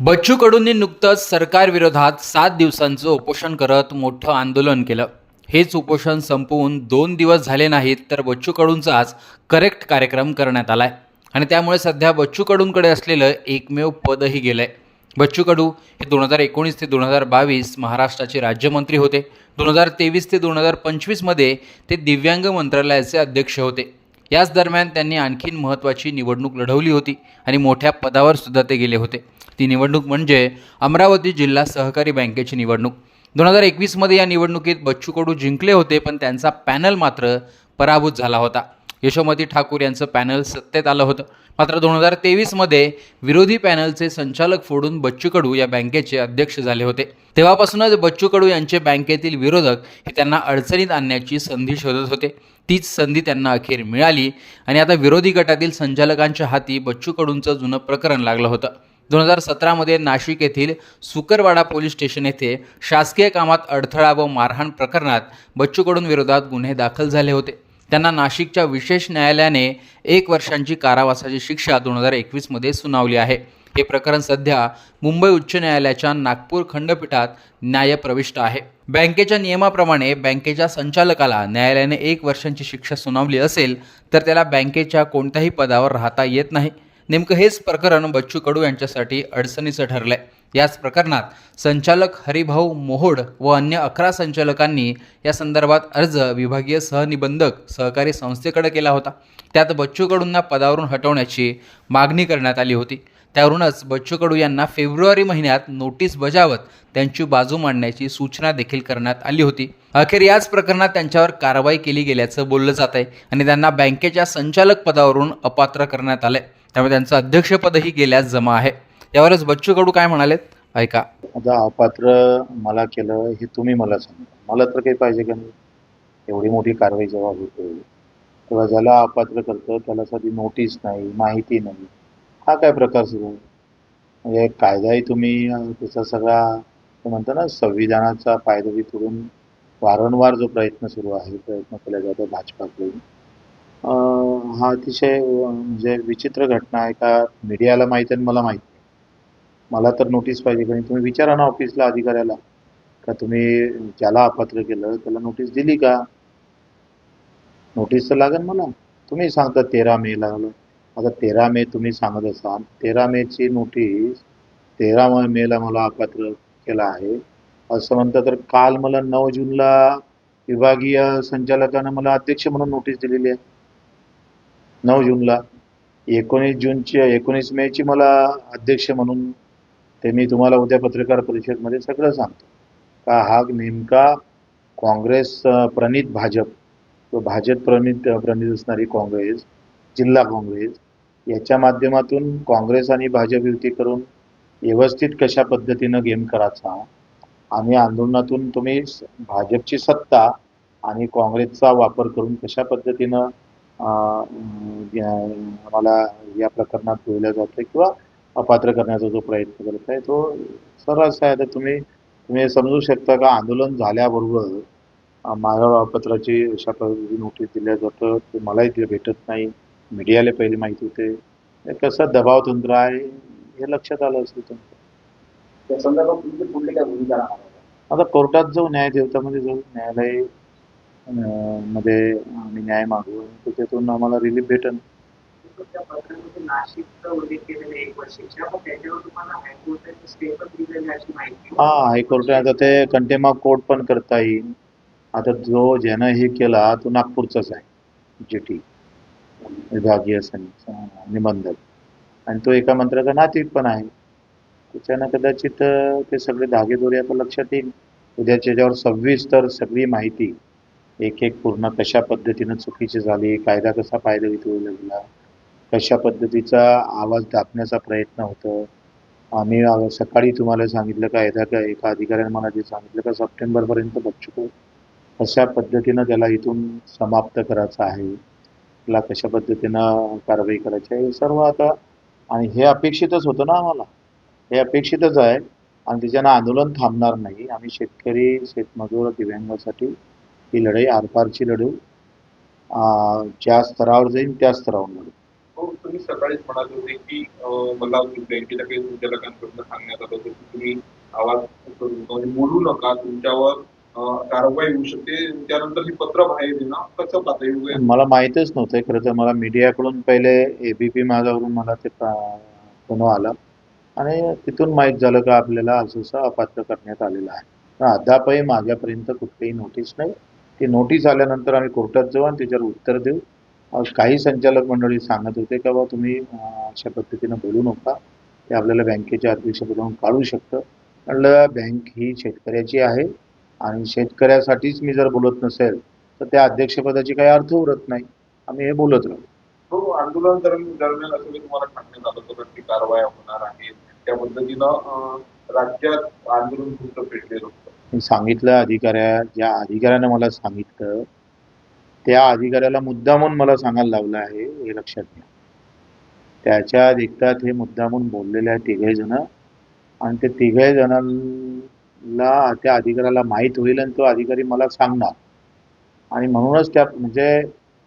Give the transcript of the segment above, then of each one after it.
बच्चू कडूंनी नुकतंच सरकारविरोधात सात दिवसांचं उपोषण करत मोठं आंदोलन केलं. हेच उपोषण संपवून दोन दिवस झाले नाहीत तर बच्चू कडूंचा आज करेक्ट कार्यक्रम करण्यात आला आहे आणि त्यामुळे सध्या बच्चू कडूंकडे असलेलं एकमेव पदही गेलं आहे बच्चू कडू हे दोन हजार एकोणीस ते दोन हजार बावीस महाराष्ट्राचे राज्यमंत्री होते. दोन हजार तेवीस ते दोन हजार पंचवीसमध्ये ते दिव्यांग मंत्रालयाचे अध्यक्ष होते. याच दरम्यान त्यांनी आणखीन महत्त्वाची निवडणूक लढवली होती आणि मोठ्या पदावर सुद्धा ते गेले होते. ती निवडणूक म्हणजे अमरावती जिल्हा सहकारी बँकेची निवडणूक. दोन हजार एकवीसमध्ये या निवडणुकीत बच्चू कडू जिंकले होते पण त्यांचा पॅनल मात्र पराभूत झाला होता. यशोमती ठाकूर यांचं पॅनल सत्तेत आलं होतं. मात्र दोन हजार तेवीसमध्ये विरोधी पॅनलचे संचालक फोडून बच्चू कडू या बँकेचे अध्यक्ष झाले होते. तेव्हापासूनच बच्चू कडू यांचे बँकेतील विरोधक हे त्यांना अडचणीत आणण्याची संधी शोधत होते. तीच संधी त्यांना अखेर मिळाली आणि आता विरोधी गटातील संचालकांच्या हाती बच्चू कडूंचं जुनं प्रकरण लागलं होतं. दोन हजार सतरामध्ये नाशिक येथील सुकरवाडा पोलीस स्टेशन येथे शासकीय कामात अडथळा व मारहाण प्रकरणात बच्चू कडूं विरोधात गुन्हे दाखल झाले होते. त्यांना नाशिकच्या विशेष न्यायालयाने एक वर्षांची कारावासाची शिक्षा दोन हजार एकवीसमध्ये सुनावली आहे. हे प्रकरण सध्या मुंबई उच्च न्यायालयाच्या नागपूर खंडपीठात न्यायप्रविष्ट आहे. बँकेच्या नियमाप्रमाणे बँकेच्या संचालकाला न्यायालयाने एक वर्षांची शिक्षा सुनावली असेल तर त्याला बँकेच्या कोणत्याही पदावर राहता येत नाही. नेमकं हेच प्रकरण बच्चू कडू यांच्यासाठी अडचणीचं ठरलंय. याच प्रकरणात संचालक हरिभाऊ मोहोड व अन्य अकरा संचालकांनी या संदर्भात अर्ज विभागीय सहनिबंधक सहकारी संस्थेकडे केला होता. त्यात बच्चू कडूंना पदावरून हटवण्याची मागणी करण्यात आली होती. त्यावरूनच बच्चू कडू यांना फेब्रुवारी महिन्यात नोटीस बजावत त्यांची बाजू मांडण्याची सूचना देखील करण्यात आली होती. अखेर याच प्रकरणात त्यांच्यावर कारवाई केली गेल्याचं बोललं जात आहे आणि त्यांना बँकेच्या संचालक पदावरून अपात्र करण्यात आलंय. त्यामुळे त्यांचं अध्यक्षपदही गेल्यास जमा आहे. यावरच बच्चू कडू काय म्हणालेत? ऐका. आता अपात्र मला केलं हे तुम्ही मला सांगा. मला तर काही पाहिजे का नाही? एवढी मोठी कारवाई जेव्हा होते तेव्हा ज्याला अपात्र करतं त्याला साधी नोटीस नाही माहिती नाही. हा काय प्रकार सुरू म्हणजे कायदाही तुम्ही त्याचा सगळा म्हणता म्हणतो ना संविधानाचा पायदवी तोडून वारंवार जो प्रयत्न सुरू आहे प्रयत्न केला जातो भाजपाकडून हा अतिशय म्हणजे विचित्र घटना आहे का मीडियाला माहीत आहे आणि मला माहीत मला तर नोटीस पाहिजे कारण तुम्ही विचारा ना ऑफिसला अधिकाऱ्याला का तुम्ही ज्याला अपात्र केलं त्याला नोटीस दिली का? नोटीस तर लागेल मला. तुम्ही सांगता तेरा मे लागलं आता तेरा मे तुम्ही सांगत असाल तेरा मेची नोटीस तेरा मेला मला अपात्र केला आहे. असं म्हणतं तर काल मला नऊ जूनला विभागीय संचालकानं मला अध्यक्ष म्हणून नोटीस दिलेली आहे. नऊ जूनला. एकोणीस जूनची एकोणीस मेची मला अध्यक्ष म्हणून ते मी तुम्हाला उद्या पत्रकार परिषदमध्ये सगळं सांगतो. का हा नेमका काँग्रेस प्रणित भाजप तो भाजप प्रणित प्रणित असणारी काँग्रेस जिल्हा काँग्रेस याच्या माध्यमातून काँग्रेस आणि भाजप युती करून व्यवस्थित कशा पद्धतीनं गेम करायचा आणि आंदोलनातून तुम्ही भाजपची सत्ता आणि काँग्रेसचा वापर करून कशा पद्धतीनं अं, या- आम्हाला या प्रकरणात ठेवलं जातं किंवा अपात्र करण्याचा जो प्रयत्न करत आहे तो सर्रास आहे आता तुम्ही तुम्ही समजू शकता का? आंदोलन झाल्याबरोबर माझ्या पत्राची अशा पद्धतीची नोटीस दिल्या जातं ते मलाही ते भेटत नाही मीडियाला पहिले माहिती होते. कसं दबाव तंत्र आहे हे लक्षात आलं असेल तुमचं त्या संदर्भात? आता कोर्टात जाऊ न्याय देवतामध्ये जाऊ न्यायालय मध्ये आम्ही न्याय मागू त्याच्यातून आम्हाला रिलीफ माहिती हा हायकोर्ट आता ते कंटेम कोर्ट पण करता येईल. आता जो ज्यानं हे केला तो नागपूरचाच आहे. जी टी विभागीय निबंधक. आणि तो एका मंत्र्याचा नातीक पण आहे. त्याच्यानं कदाचित ते सगळे धागेदोरे आता लक्षात येईल. उद्याच्या याच्यावर सविस्तर सगळी माहिती एक एक पूर्ण कशा पद्धतीनं चुकीची झाली कायदा कसा फायदा ठेवला लागला कशा पद्धतीचा आवाज दाबण्याचा प्रयत्न होतो. आम्ही सकाळी तुम्हाला सांगितलं का एका का एका अधिकाऱ्याने मला जे सांगितलं का सप्टेंबरपर्यंत बच्चू कशा पद्धतीनं त्याला इथून समाप्त करायचं आहे त्याला कशा पद्धतीनं कारवाई करायची आहे हे सर्व आता आणि हे अपेक्षितच होतं ना आम्हाला. हे अपेक्षितच आहे आणि त्याच्यानं आंदोलन थांबणार नाही. आम्ही शेतकरी शेतमजूर दिव्यांगासाठी ही लढाई आरपारची लढू ज्या स्तरावर जाईल त्या स्तरावर लढू. हो तुम्ही सकाळीच म्हणाले होते की मला बँकेच्या काही संचालकांकडून सांगण्यात आलं होतं की तुम्ही आवाज म्हणजे बोलू नका तुमच्यावर कारवाई होऊ शकते. त्यानंतर हे पत्र बाहेर कसं येईल मला माहीतच नव्हतं खरं तर मला मीडियाकडून पहिले एबीपी माझ्यावरून मला ते फोन आला. आणि तिथून माहीत झालं का आपल्याला असं असं अपात्र करण्यात आलेलं आहे. अद्यापही माझ्यापर्यंत कुठलीही नोटीस नाही. ती नोटीस आल्यानंतर आम्ही कोर्टात जाऊ आणि त्याच्यावर उत्तर देऊ. काही संचालक मंडळी सांगत होते का बा तुम्ही अशा पद्धतीनं बोलू नका. ते आपल्याला बँकेच्या अध्यक्षपदावरून काढू शकतं. म्हणलं बँक ही शेतकऱ्याची आहे आणि शेतकऱ्यासाठीच मी जर बोलत नसेल तर त्या अध्यक्षपदाची काही अर्थ उरत नाही. आम्ही हे बोलत राहू. हो आंदोलन दरम्यान असं तुम्हाला सांगण्यात आलं होतं की कारवाया होणार आहेत. त्या पद्धतीनं राज्यात आंदोलन खूप पेटलेलं होतं. मी सांगितलं अधिकाऱ्या ज्या अधिकाऱ्यानं मला सांगितलं त्या अधिकाऱ्याला मुद्दामून मला सांगायला लावलं आहे हे लक्षात घ्या. त्याच्या देखतात हे मुद्दामून बोललेले आहे तिघे जण आणि ते तिघे जणांना त्या अधिकाऱ्याला माहीत होईल आणि तो अधिकारी मला सांगणार. आणि म्हणूनच त्या म्हणजे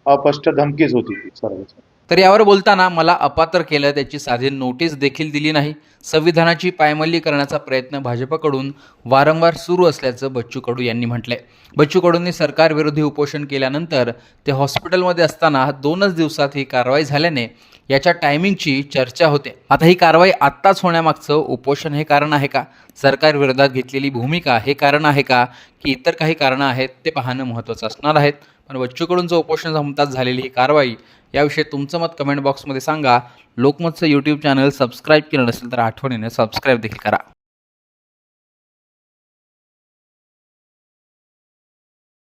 अस्पष्ट धमकीच होती ती सर्वच तर यावर बोलताना मला अपात्र केलं त्याची साधी नोटीस देखील दिली नाही. संविधानाची पायमल्ली करण्याचा प्रयत्न भाजपकडून वारंवार सुरू असल्याचं बच्चू कडू यांनी म्हटलंय. बच्चू कडूंनी सरकारविरोधी उपोषण केल्यानंतर ते हॉस्पिटलमध्ये असताना दोनच दिवसात ही कारवाई झाल्याने याच्या टायमिंगची चर्चा होते. आता ही कारवाई आत्ताच होण्यामागचं उपोषण हे कारण आहे का? सरकारविरोधात घेतलेली भूमिका हे कारण आहे का? की इतर काही कारणं आहेत ते पाहणं महत्त्वाचं असणार आहेत. पण बच्चूकडून उपोषण संपतात झालेली ही कारवाई याविषयी तुमचं मत कमेंट बॉक्समध्ये सांगा. लोकमतचं यूट्यूब चॅनल सबस्क्राईब केलं नसेल तर आठवणीने सबस्क्राईब देखील करा.